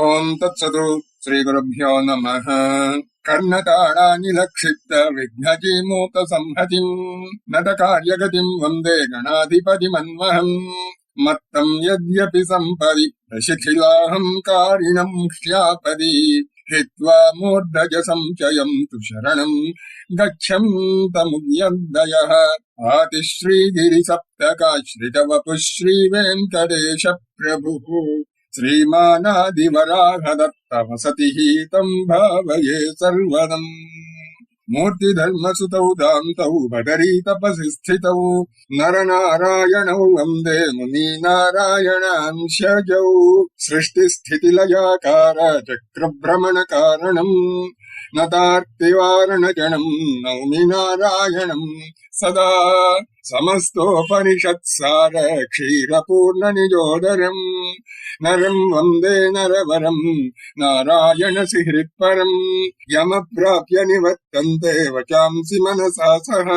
ॐ तत्सतु श्रीगुरुभ्यो नमः। कर्णताणानि लक्षिप्त विघ्नजी संहतिम् नद वन्दे गणाधिपतिमन्वहम् मत्तम् यद्यपि सम्पदि शिथिलाहम् कारिणम् श्यापदि हित्वा मूर्धज सञ्चयम् तु शरणम् गच्छन्तमुद्यन्दयः। आति श्रीगिरि सप्तका प्रभुः श्रीमानादिवराघदत्तवसतिः तम् भावये सर्वदम् मूर्तिधर्मसुतौ दान्तौ भटरी तपसि स्थितौ नरनारायणौ वंदे मुनीनारायणांशजौ सृष्टिस्थितिलयाकार चक्रभ्रमणकारणम्। नतार्तिवारणजनम् नौमि नारायणम् सदा నరనారాయణౌ వందే మునీనారాయణాంశజౌ సమస్తోపనిషత్సార క్షీరపూర్ణ నిజోదరం నరం వందే నరవరం నారాయణ సిహృత్పరం యమ ప్రాప్య నివర్తంతే వచాంసి మనసా సహ.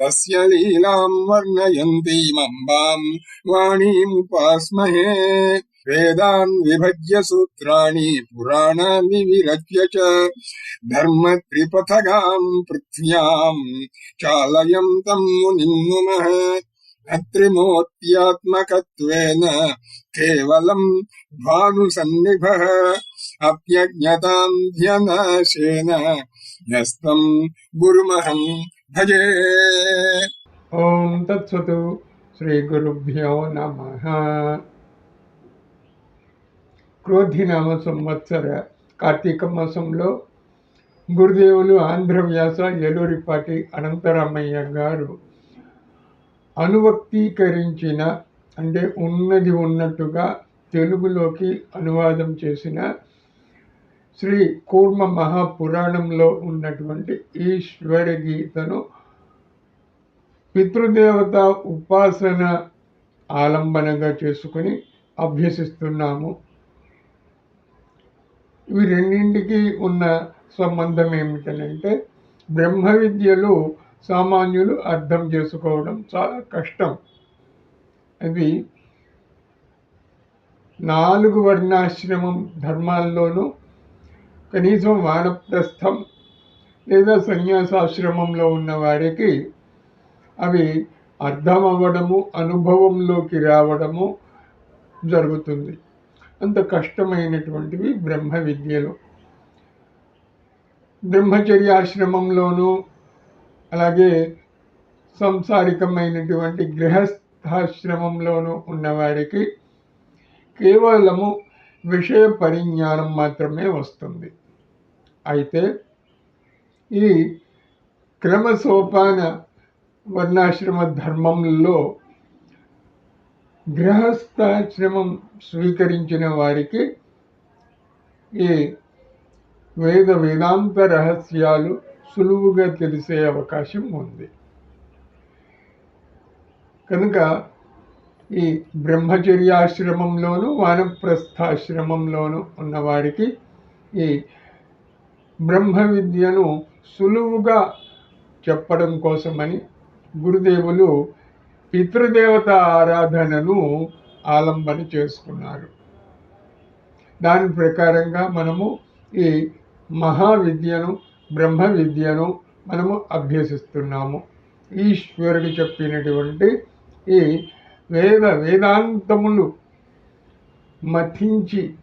తస్య లీలాం వర్ణయంతీమంబాం వాణీముపాస్మహే वेदान विभज्य सूत्राणी पुराणानि विरच्य च। धर्म त्रिपथगाम धर्मत्रिपथगाम् पृथ्व्याम् चालयन्तम् मुनिम् नुमः। अत्रिमूर्त्यात्मकत्वेन केवलम् भानुसन्निभः। अप्यज्ञतां ध्यनाशेन यस्तं गुरुमहं भजे। ॐ तत्सतु श्रीगुरुभ्यो नमः। క్రోధినామ సంవత్సర కార్తీక మాసంలో గురుదేవులు ఆంధ్రవ్యాస ఏలూరిపాటి అనంతరామయ్య గారు అనువక్తీకరించిన అంటే ఉన్నది ఉన్నట్టుగా తెలుగులోకి అనువాదం చేసిన శ్రీ కూర్మ మహాపురాణంలో ఉన్నటువంటి ఈశ్వర గీతను పితృదేవత ఉపాసన ఆలంబనగా చేసుకుని అభ్యసిస్తున్నాము. ఇవి రెండింటికి ఉన్న సంబంధం ఏమిటనంటే బ్రహ్మ విద్యలు సామాన్యులు అర్థం చేసుకోవడం చాలా కష్టం. అవి నాలుగు వర్ణాశ్రమం ధర్మాల్లోనూ కనీసం వానప్రస్థం లేదా సన్యాసాశ్రమంలో ఉన్న వారికి అవి అర్థం అవ్వడము అనుభవంలోకి రావడము జరుగుతుంది. అంత కష్టమైనటువంటివి బ్రహ్మ విద్యలు. బ్రహ్మచర్యాశ్రమంలోనూ అలాగే సంసారికమైనటువంటి గృహస్థాశ్రమంలోనూ ఉన్నవారికి కేవలము విషయ పరిజ్ఞానం మాత్రమే వస్తుంది. అయితే ఈ క్రమసోపాన వర్ణాశ్రమ ధర్మంలో గృహస్థాశ్రమం స్వీకరించిన వారికి ఈ వేద వేదాంత రహస్యాలు సులువుగా తెలిసే అవకాశం ఉంది. కనుక ఈ బ్రహ్మచర్యాశ్రమంలోను వానప్రస్థాశ్రమంలోను ఉన్నవారికి ఈ బ్రహ్మ విద్యను సులువుగా చెప్పడం కోసమని గురుదేవులు పితృదేవత ఆరాధనను ఆలంబన చేసుకున్నారు. దాని ప్రకారంగా మనము ఈ మహావిద్యను బ్రహ్మ విద్యను మనము అభ్యసిస్తున్నాము. ఈశ్వరుడు చెప్పినటువంటి ఈ వేద వేదాంతములు మథించి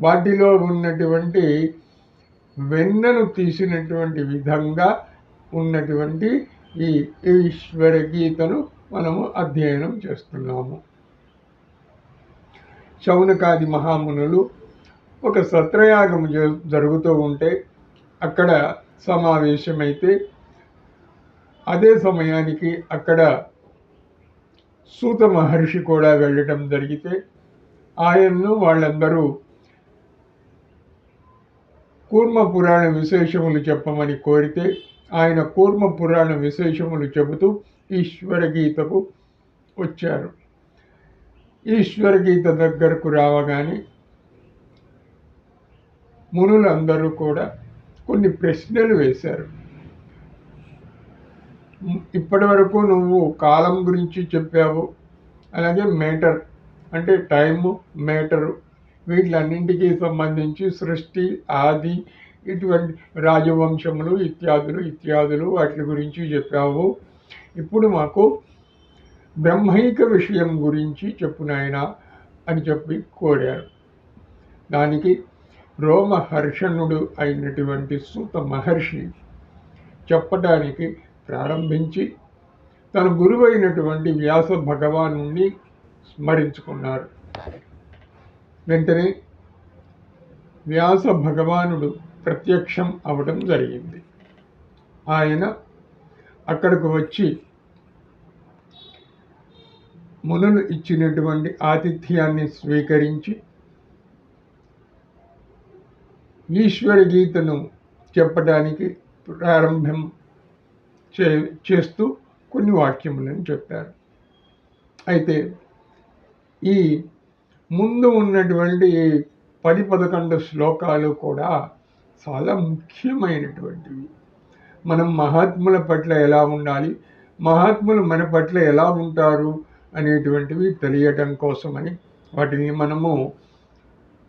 వాటిలో ఉన్నటువంటి వెన్నను తీసినటువంటి విధంగా ఉన్నటువంటి ఈ ఈశ్వర గీతను మనము అధ్యయనం చేస్తున్నాము. శౌనకాది మహామునులు ఒక సత్రయాగం జ- జరుగుతూ ఉంటే అక్కడ సమావేశమైతే అదే సమయానికి అక్కడ సూత మహర్షి కూడా వెళ్ళటం జరిగితే ఆయన్ను వాళ్ళందరూ కూర్మ పురాణ విశేషములు చెప్పమని కోరితే ఆయన కూర్మ పురాణ విశేషములు చెబుతూ ఈశ్వర గీతకు వచ్చారు. ఈశ్వర గీత దగ్గరకు రావగానే మునులందరూ కూడా కొన్ని ప్రశ్నలు వేశారు. ఇప్పటి వరకు నువ్వు కాలం గురించి చెప్పావు అలాగే మేటర్ అంటే టైము మేటరు వీటిలన్నింటికి సంబంధించి సృష్టి ఆది ఇటువంటి రాజవంశములు ఇత్యాదులు ఇత్యాదులు వాటి గురించి చెప్పావు. ఇప్పుడు మాకు బ్రహ్మైక విషయం గురించి చెప్పు నాయన అని చెప్పి కోరారు. దానికి రోమహర్షణుడు అయినటువంటి సూత మహర్షి చెప్పడానికి ప్రారంభించి తన గురువైనటువంటి వ్యాస భగవాను స్మరించుకున్నారు. వెంటనే వ్యాస భగవానుడు ప్రత్యక్షం అవడం జరిగింది. ఆయన అక్కడికి వచ్చి మునులు ఇచ్చినటువంటి ఆతిథ్యాన్ని స్వీకరించి ఈశ్వర గీతను చెప్పడానికి ప్రారంభం చే చేస్తూ కొన్ని వాక్యములను చెప్పారు. అయితే ఈ ముందు ఉన్నటువంటి ఈ పది పదకొండు శ్లోకాలు కూడా చాలా ముఖ్యమైనటువంటివి. మనం మహాత్ముల పట్ల ఎలా ఉండాలి? మహాత్ములు మన పట్ల ఎలా ఉంటారు? అనేటువంటివి తెలియటం కోసమని వాటిని మనము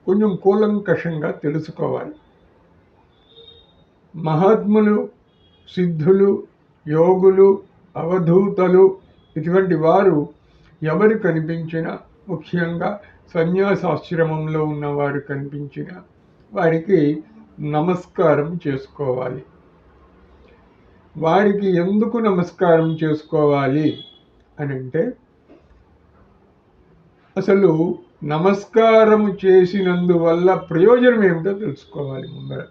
కొంచెం కూలంకషంగా తెలుసుకోవాలి. మహాత్ములు సిద్ధులు యోగులు అవధూతలు ఇటువంటి వారు ఎవరు కనిపించినా ముఖ్యంగా సన్యాసాశ్రమంలో ఉన్నవారు కనిపించిన వారికి నమస్కారం చేసుకోవాలి. వారికి ఎందుకు నమస్కారం చేసుకోవాలి అని అంటే అసలు నమస్కారం చేసినందువల్ల ప్రయోజనం ఏమిటో తెలుసుకోవాలి ముందర.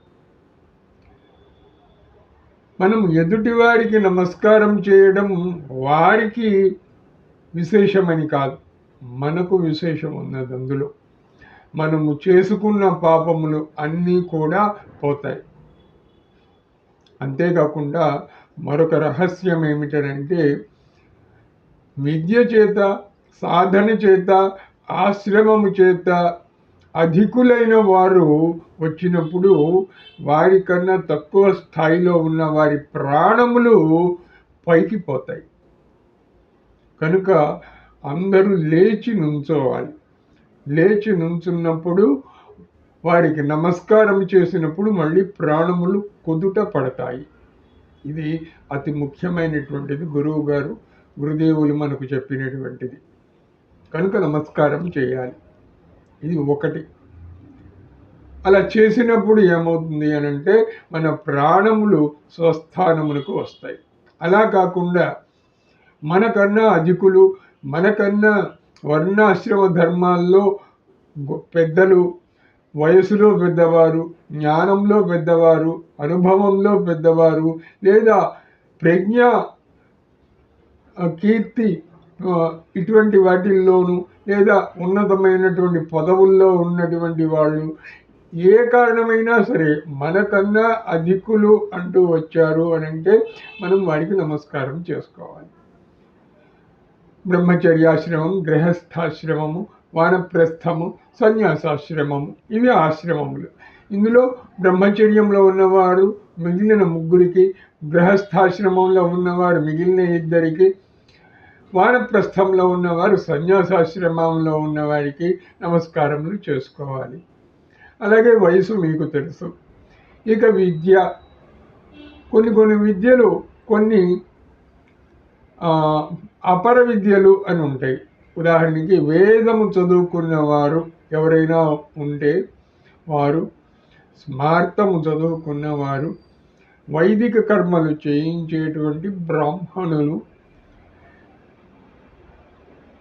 మనం ఎదుటివారికి నమస్కారం చేయడం వారికి విశేషమని కాదు మనకు విశేషం ఉన్నది అందులో. మనము చేసుకున్న పాపములు అన్నీ కూడా పోతాయి. అంతేకాకుండా మరొక రహస్యం ఏమిటంటే విద్య చేత సాధన చేత ఆశ్రమము చేత అధికులైన వారు వచ్చినప్పుడు వారికన్నా తక్కువ స్థాయిలో ఉన్న వారి ప్రాణములు పైకి పోతాయి. కనుక అందరూ లేచి నుంచోవాలి. లేచి నుంచున్నప్పుడు వారికి నమస్కారం చేసినప్పుడు మళ్ళీ ప్రాణములు కుదుట పడతాయి. ఇది అతి ముఖ్యమైనటువంటిది గురువు గారు గురుదేవులు మనకు చెప్పినటువంటిది. కనుక నమస్కారం చేయాలి. ఇది ఒకటి. అలా చేసినప్పుడు ఏమవుతుంది అని అంటే మన ప్రాణములు స్వస్థానములకు వస్తాయి. అలా కాకుండా మనకన్నా అధికులు మనకన్నా వర్ణాశ్రమ ధర్మాల్లో పెద్దలు వయసులో పెద్దవారు జ్ఞానంలో పెద్దవారు అనుభవంలో పెద్దవారు లేదా ప్రజ్ఞ కీర్తి ఇటువంటి వాటిల్లోనూ లేదా ఉన్నతమైనటువంటి పదవుల్లో ఉన్నటువంటి వాళ్ళు ఏ కారణమైనా సరే మనకన్నా అధికులు అంటూ వచ్చారు అని అంటే మనం వారికి నమస్కారం చేసుకోవాలి. బ్రహ్మచర్యాశ్రమం గృహస్థాశ్రమము వానప్రస్థము సన్యాసాశ్రమము ఇవి ఆశ్రమములు. ఇందులో బ్రహ్మచర్యంలో ఉన్నవారు మిగిలిన ముగ్గురికి గృహస్థాశ్రమంలో ఉన్నవారు మిగిలిన ఇద్దరికి వానప్రస్థంలో ఉన్నవారు సన్యాసాశ్రమంలో ఉన్నవారికి నమస్కారములు చేసుకోవాలి. అలాగే వయసు మీకు తెలుసు. ఇక విద్య. కొన్ని కొన్ని విద్యలు కొన్ని అపర విద్యలు అని ఉంటాయి. ఉదాహరణకి వేదము చదువుకున్న వారు ఎవరైనా ఉంటే వారు స్మార్తము చదువుకున్నవారు వైదిక కర్మలు చేయించేటువంటి బ్రాహ్మణులు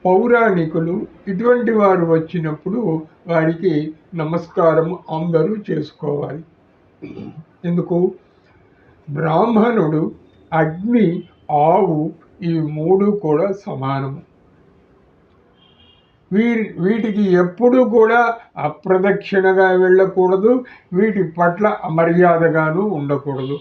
పౌరాణికులు ఇటువంటి వారు వచ్చినప్పుడు వారికి నమస్కారం అందరూ చేసుకోవాలి. ఎందుకు? బ్రాహ్మణుడు అగ్ని ఆవు ఈ మూడు కూడా సమానము. వీరి వీటికి ఎప్పుడు కూడా అప్రదక్షిణగా వెళ్ళకూడదు వీటి పట్ల అమర్యాదగాను ఉండకూడదు.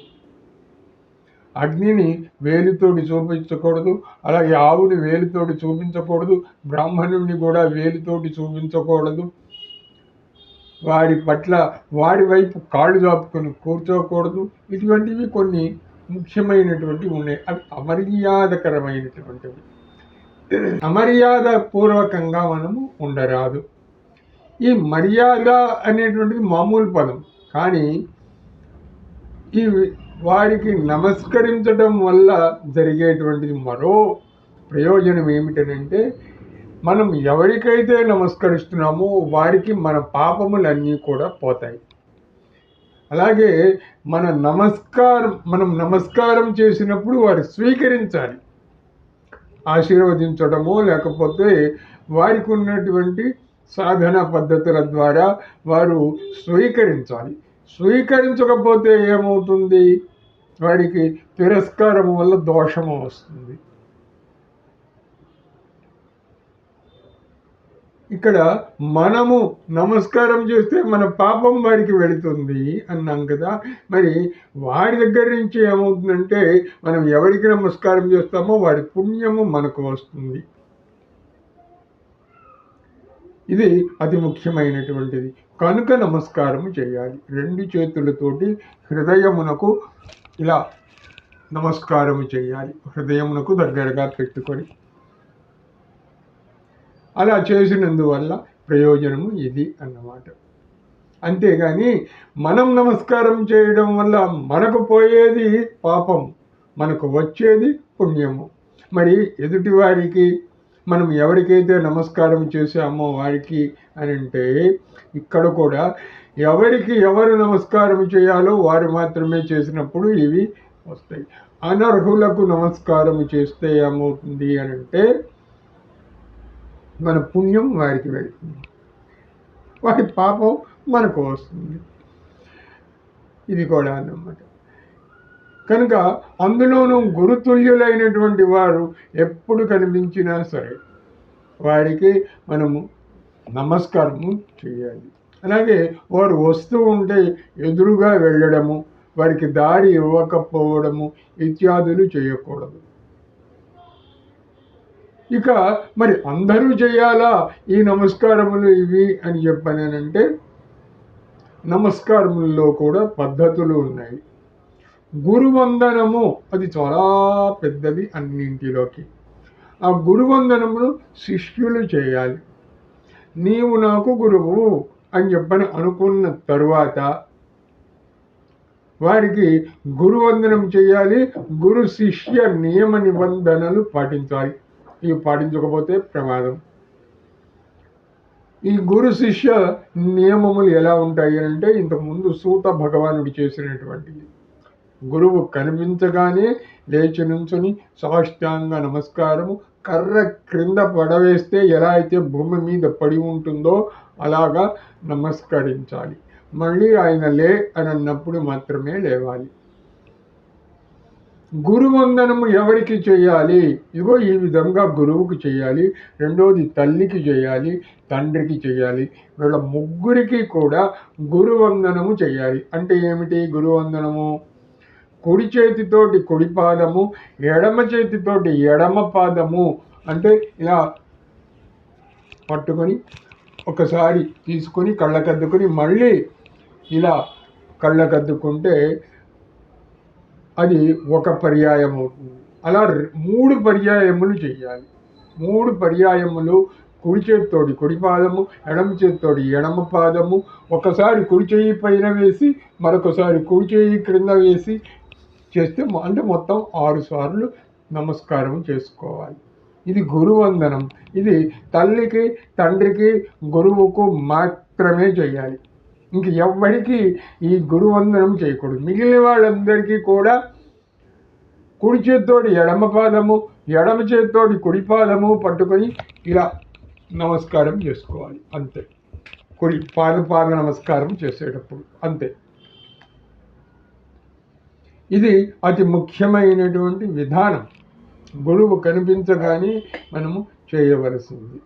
అగ్నిని వేలితోటి చూపించకూడదు అలాగే ఆవుని వేలితోటి చూపించకూడదు బ్రాహ్మణుడిని కూడా వేలితోటి చూపించకూడదు. వాడి పట్ల వాడి వైపు కాళ్ళు దాపుకొని కూర్చోకూడదు. ఇటువంటివి కొన్ని ముఖ్యమైనటువంటివి ఉన్నాయి. అవి అమర్యాదకరమైనటువంటివి. అమర్యాద పూర్వకంగా మనము ఉండరాదు. ఈ మర్యాద అనేటువంటిది మామూలు పదం. కానీ ఈ వారికి నమస్కరించడం వల్ల జరిగేటువంటి మరో ప్రయోజనం ఏమిటనంటే మనం ఎవరికైతే నమస్కరిస్తున్నామో వారికి మన పాపములన్నీ కూడా పోతాయి. అలాగే మన నమస్కారం మనం నమస్కారం చేసినప్పుడు వారు స్వీకరించాలి. ఆశీర్వదించడము లేకపోతే వారికి ఉన్నటువంటి సాధన పద్ధతుల ద్వారా వారు స్వీకరించాలి. స్వీకరించకపోతే ఏమవుతుంది? వాడికి తిరస్కారం వల్ల దోషము వస్తుంది. ఇక్కడ మనము నమస్కారం చేస్తే మన పాపం వారికి వెళుతుంది అన్నాం కదా. మరి వారి దగ్గర నుంచి ఏమవుతుందంటే మనం ఎవరికి నమస్కారం చేస్తామో వారి పుణ్యము మనకు వస్తుంది. ఇది అతి ముఖ్యమైనటువంటిది. కనుక నమస్కారం చేయాలి. రెండు చేతులతోటి హృదయమునకు ఇలా నమస్కారం చేయాలి. హృదయమునకు దగ్గరగా పెట్టుకొని. అలా చేసినందువల్ల ప్రయోజనము ఇది అన్నమాట. అంతేగాని మనం నమస్కారం చేయడం వల్ల మనకు పోయేది పాపం మనకు వచ్చేది పుణ్యము. మరి ఎదుటివారికి మనం ఎవరికైతే నమస్కారం చేసామో వారికి అని అంటే ఇక్కడ కూడా ఎవరికి ఎవరు నమస్కారం చేయాలో వారు మాత్రమే చేసినప్పుడు ఇవి వస్తాయి. అనర్హులకు నమస్కారం చేస్తే ఏమవుతుంది అని అంటే మన పుణ్యం వారికి వెళ్తుంది. వారి పాపం మనకు వస్తుంది. ఇది కూడా అన్నమాట. కనుక అందులోనూ గురుతుల్యులైనటువంటి వారు ఎప్పుడు కనిపించినా సరే వారికి మనము నమస్కారము చేయాలి. అలాగే వారు వస్తూ ఉంటే ఎదురుగా వెళ్ళడము వారికి దారి ఇవ్వకపోవడము ఇత్యాదులు చేయకూడదు. ఇక మరి అందరూ చేయాలా? ఈ నమస్కారములు ఇవి అని చెప్పానంటే నమస్కారముల్లో కూడా పద్ధతులు ఉన్నాయి. గురువందనము. అది చాలా పెద్దది అన్నింటిలోకి. ఆ గురువందనమును శిష్యులు చేయాలి. నీవు నాకు గురువు అని చెప్పని అనుకున్న తరువాత వారికి గురువందనం చేయాలి. గురు శిష్య నియమ నిబంధనలు పాటించాలి. ఇవి పాటించకపోతే ప్రమాదం. ఈ గురు శిష్య నియమములు ఎలా ఉంటాయి అంటే ఇంతకుముందు సూత భగవానుడు చేసినటువంటిది. గురువు కనిపించగానే లేచి నుంచుని సాష్టాంగ నమస్కారము కర్ర క్రింద పడవేస్తే ఎలా అయితే భూమి మీద పడి ఉంటుందో అలాగా నమస్కరించాలి. మళ్ళీ ఆయన లే అని అన్నప్పుడు మాత్రమే లేవాలి. గురువందనము ఎవరికి చేయాలి? ఇగో ఈ విధంగా గురువుకి చేయాలి రెండోది తల్లికి చేయాలి తండ్రికి చేయాలి వీళ్ళ ముగ్గురికి కూడా గురువందనము చేయాలి. అంటే ఏమిటి గురువందనము? కుడి చేతితోటి కుడి పాదము ఎడమ చేతితోటి ఎడమ పాదము అంటే ఇలా పట్టుకొని ఒకసారి తీసుకొని కళ్ళకద్దుకొని మళ్ళీ ఇలా కళ్ళకద్దుకుంటే అది ఒక పర్యాయం అవుతుంది అలా మూడు పర్యాయములు చేయాలి. మూడు పర్యాయములు కుడి చేతితోటి కుడి పాదము ఎడమ చేతితోటి ఎడమ పాదము ఒకసారి కుడి చేయి పైన వేసి మరొకసారి కుడి చేయి క్రింద వేసి చేస్తే అంటే మొత్తం ఆరు సార్లు నమస్కారం చేసుకోవాలి. ఇది గురువందనం. ఇది తల్లికి తండ్రికి గురువుకు మాత్రమే చేయాలి. ఇంక ఎవ్వరికి ఈ గురువందనం చేయకూడదు. మిగిలిన వాళ్ళందరికీ కూడా కుడి చేత్తోటి ఎడమ పాదము ఎడమ చేత్తోటి కుడి పాదము పట్టుకొని ఇలా నమస్కారం చేసుకోవాలి. అంతే. కుడి పాద పాద నమస్కారం చేసేటప్పుడు. అంతే. ఇది అతి ముఖ్యమైనటువంటి విధానం. గురువు కనిపించగానే మనము చేయవలసింది.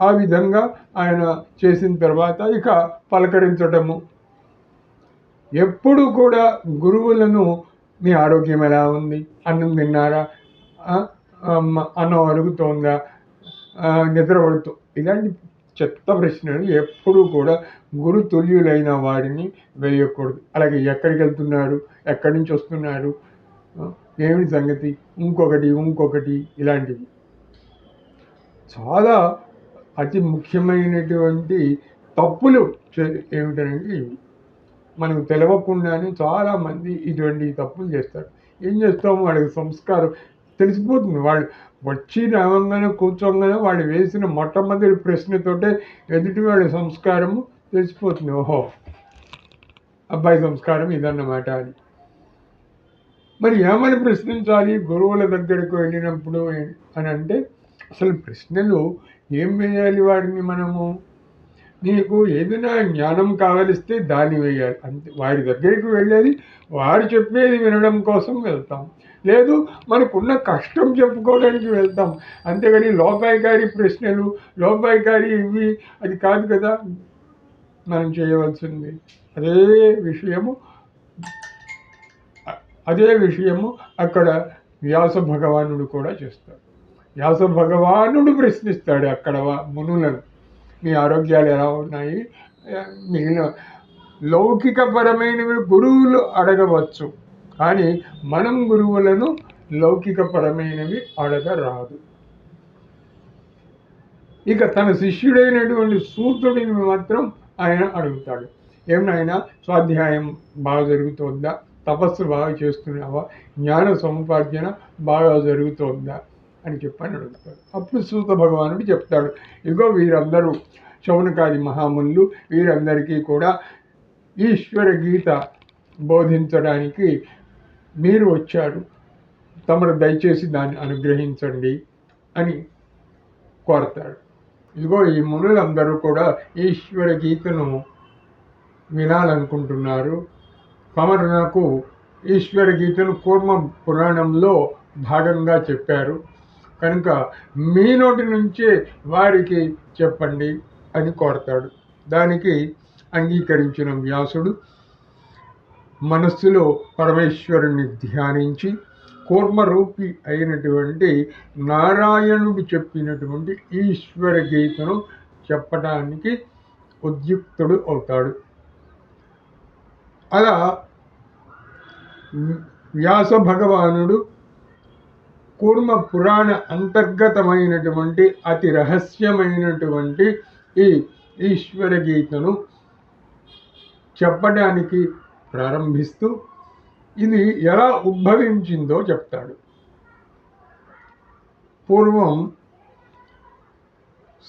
ఆ విధంగా ఆయన చేసిన తర్వాత ఇక పలకరించటము. ఎప్పుడు కూడా గురువులను మీ ఆరోగ్యం ఎలా ఉంది? అన్నం తిన్నారా? అన్నం అరుగుతోందా నిద్ర పడుతూ ఇలాంటి చెత్త ప్రశ్నలు ఎప్పుడూ కూడా గురు తుల్యులైన వారిని వేయకూడదు. అలాగే ఎక్కడికి వెళ్తున్నారు ఎక్కడి నుంచి వస్తున్నారు ఏమిటి సంగతి? ఇంకొకటి ఇంకొకటి ఇలాంటివి. చాలా అతి ముఖ్యమైనటువంటి తప్పులు చే- ఏమిటంటే ఇవి. మనకు తెలవకుండానే చాలామంది ఇటువంటి తప్పులు చేస్తారు. ఏం చేస్తాము? వాళ్ళకి సంస్కారం తెలిసిపోతుంది. వాళ్ళు వచ్చి రావంగానే కూర్చోగానే వాళ్ళు వేసిన మొట్టమొదటి ప్రశ్నతోటే ఎదుటి వాళ్ళ సంస్కారము తెలిసిపోతుంది. ఓహో! అబ్బాయి సంస్కారం ఇదన్నమాట అని మరి ఏమని ప్రశ్నించాలి? గురువుల దగ్గరకు వెళ్ళినప్పుడు అని అంటే అసలు ప్రశ్నలు ఏం వేయాలి వారిని మనము? నీకు ఏదైనా జ్ఞానం కావలిస్తే దాన్ని వేయాలి. అంతే వారి దగ్గరికి వెళ్ళేది వారు చెప్పేది వినడం కోసం వెళ్తాం. లేదు మనకున్న కష్టం చెప్పుకోవడానికి వెళ్తాం. అంతేగాని లోపాయికారి ప్రశ్నలు లోపాయికారి ఇవి అది కాదు కదా. మనం చేయవలసింది. అదే విషయము అదే విషయము అక్కడ వ్యాస భగవానుడు కూడా చేస్తాడు. వ్యాస భగవానుడు ప్రశ్నిస్తాడు అక్కడ వా- మునులను. మీ ఆరోగ్యాలు ఎలా ఉన్నాయి? మిగిలిన లౌకికపరమైనవి గురువులు అడగవచ్చు. కానీ మనం గురువులను లౌకికపరమైనవి అడగరాదు. ఇక తన శిష్యుడైనటువంటి సూతుడిని మాత్రం ఆయన అడుగుతాడు. ఏమైనా స్వాధ్యాయం బాగా జరుగుతోందా? తపస్సు బాగా చేస్తున్నావా? జ్ఞాన సముపార్జన బాగా జరుగుతోందా? అని చెప్పని అడుగుతాడు. అప్పుడు సూత భగవానుడు చెప్తాడు ఇదిగో వీరందరూ శౌనకాది మహామునులు వీరందరికీ కూడా ఈశ్వర గీత బోధించడానికి మీరు వచ్చారు తమరు దయచేసి దాన్ని అనుగ్రహించండి అని కోరతాడు. ఇదిగో ఈ మునులందరూ కూడా ఈశ్వర గీతను వినాలనుకుంటున్నారు. తమరు నాకు ఈశ్వర గీతను కూర్మ పురాణంలో భాగంగా చెప్పారు. కనుక మీ నోటి నుంచే వారికి చెప్పండి అని కోరతాడు. దానికి అంగీకరించిన వ్యాసుడు మనస్సులో పరమేశ్వరుని ధ్యానించి కూర్మరూపి అయినటువంటి నారాయణుడు చెప్పినటువంటి ఈశ్వర గీతను చెప్పడానికి ఉద్యుక్తుడు అవుతాడు. అలా వ్యాస భగవానుడు కూర్మ పురాణ అంతర్గతమైనటువంటి అతి రహస్యమైనటువంటి ఈ ఈశ్వర గీతను చెప్పడానికి ప్రారంభిస్తూ ఇది ఎలా ఉద్భవించిందో చెప్తాడు. పూర్వం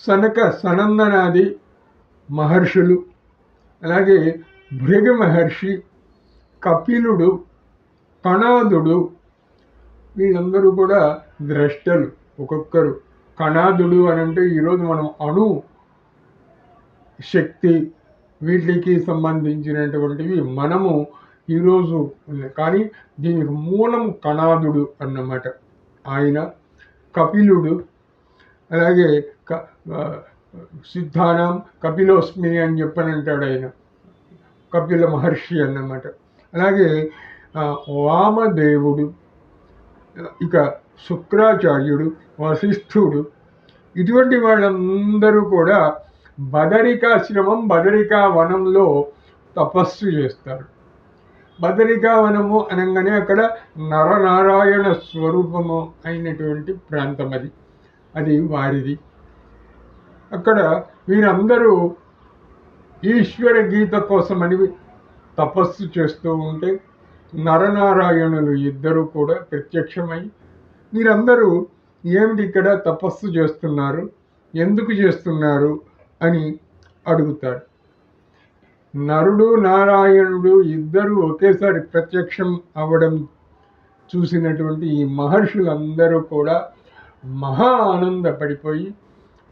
సనక సనందనాది మహర్షులు అలాగే భృగ మహర్షి కపిలుడు కణాదుడు వీళ్ళందరూ కూడా ద్రష్టలు ఒక్కొక్కరు. కణాదుడు అని అంటే ఈరోజు మనం అణు శక్తి వీటికి సంబంధించినటువంటివి మనము ఈరోజు కానీ దీనికి మూలం కణాదుడు అన్నమాట. ఆయన కపిలుడు అలాగే క సిద్ధానం కపిలోస్మి అని చెప్పనంటాడు ఆయన. కపిల మహర్షి అన్నమాట. అలాగే వామదేవుడు ఇక శుక్రాచార్యుడు వశిష్ఠుడు ఇటువంటి వాళ్ళందరూ కూడా బదరికాశ్రమం బదరికా వనంలో తపస్సు చేస్తారు. బదరికా వనము అనగానే అక్కడ నరనారాయణ స్వరూపము అయినటువంటి ప్రాంతం అది. అది వారిది. అక్కడ వీరందరూ ఈశ్వర గీత కోసమని తపస్సు చేస్తూ ఉంటే నరనారాయణులు ఇద్దరు కూడా ప్రత్యక్షమై మీరందరూ ఏమిటి ఇక్కడ తపస్సు చేస్తున్నారు? ఎందుకు చేస్తున్నారు? అని అడుగుతారు నరుడు నారాయణుడు ఇద్దరు ఒకేసారి ప్రత్యక్షం అవ్వడం చూసినటువంటి ఈ మహర్షులందరూ కూడా మహా ఆనందపడిపోయి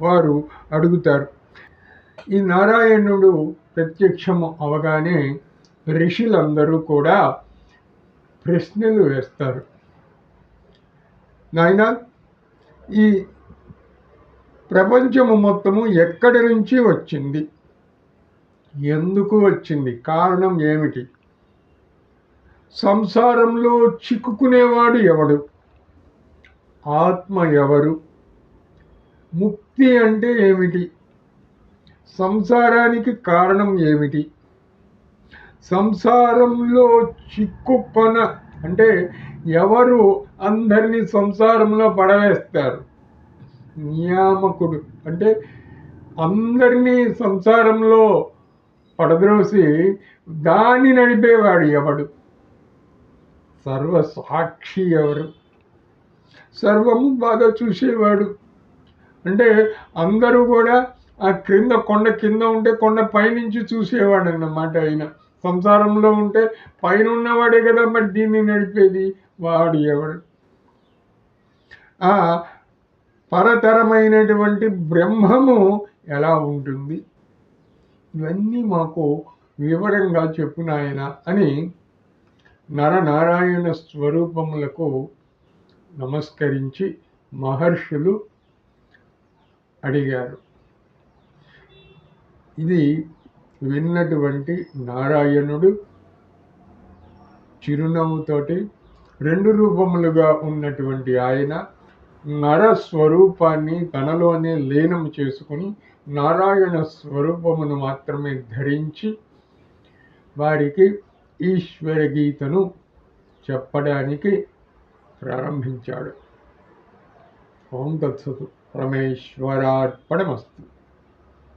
వారు అడుగుతారు. ఈ నారాయణుడు ప్రత్యక్షము అవగానే ఋషులందరూ కూడా ప్రశ్నలు వేస్తారు. నాయన ఈ ప్రపంచము మొత్తము ఎక్కడి నుంచి వచ్చింది? ఎందుకు వచ్చింది? కారణం ఏమిటి? సంసారంలో చిక్కుకునేవాడు ఎవడు? ఆత్మ ఎవరు? ముక్తి అంటే ఏమిటి? సంసారానికి కారణం ఏమిటి? సంసారంలో చిక్కుపన అంటే ఎవరు అందరినీ సంసారంలో పడవేస్తారు? నియామకుడు. అంటే అందరినీ సంసారంలో పడద్రోసి దాన్ని నడిపేవాడు ఎవడు? సర్వ సాక్షి ఎవరు? సర్వము బాగా చూసేవాడు. అంటే అందరూ కూడా ఆ క్రింద కొండ కింద ఉంటే కొండ పైనుంచి చూసేవాడు అన్నమాట ఆయన. సంసారంలో ఉంటే పైన ఉన్నవాడే కదా మరి దీన్ని నడిపేది? వాడు ఎవడు? పరతరమైనటువంటి బ్రహ్మము ఎలా ఉంటుంది? ఇవన్నీ మాకు వివరంగా చెప్పు నాయన అని నరనారాయణ స్వరూపములకు నమస్కరించి మహర్షులు అడిగారు. ఇది విన్నటువంటి నారాయణుడు చిరునవ్వుతోటి రెండు రూపములుగా ఉన్నటువంటి ఆయన నర స్వరూపాన్ని తనలోనే లీనం చేసుకుని నారాయణ స్వరూపమును మాత్రమే ధరించి వారికి ఈశ్వర గీతను చెప్పడానికి ప్రారంభించాడు. ఓం తత్సతు. పరమేశ్వరార్పణమస్తు.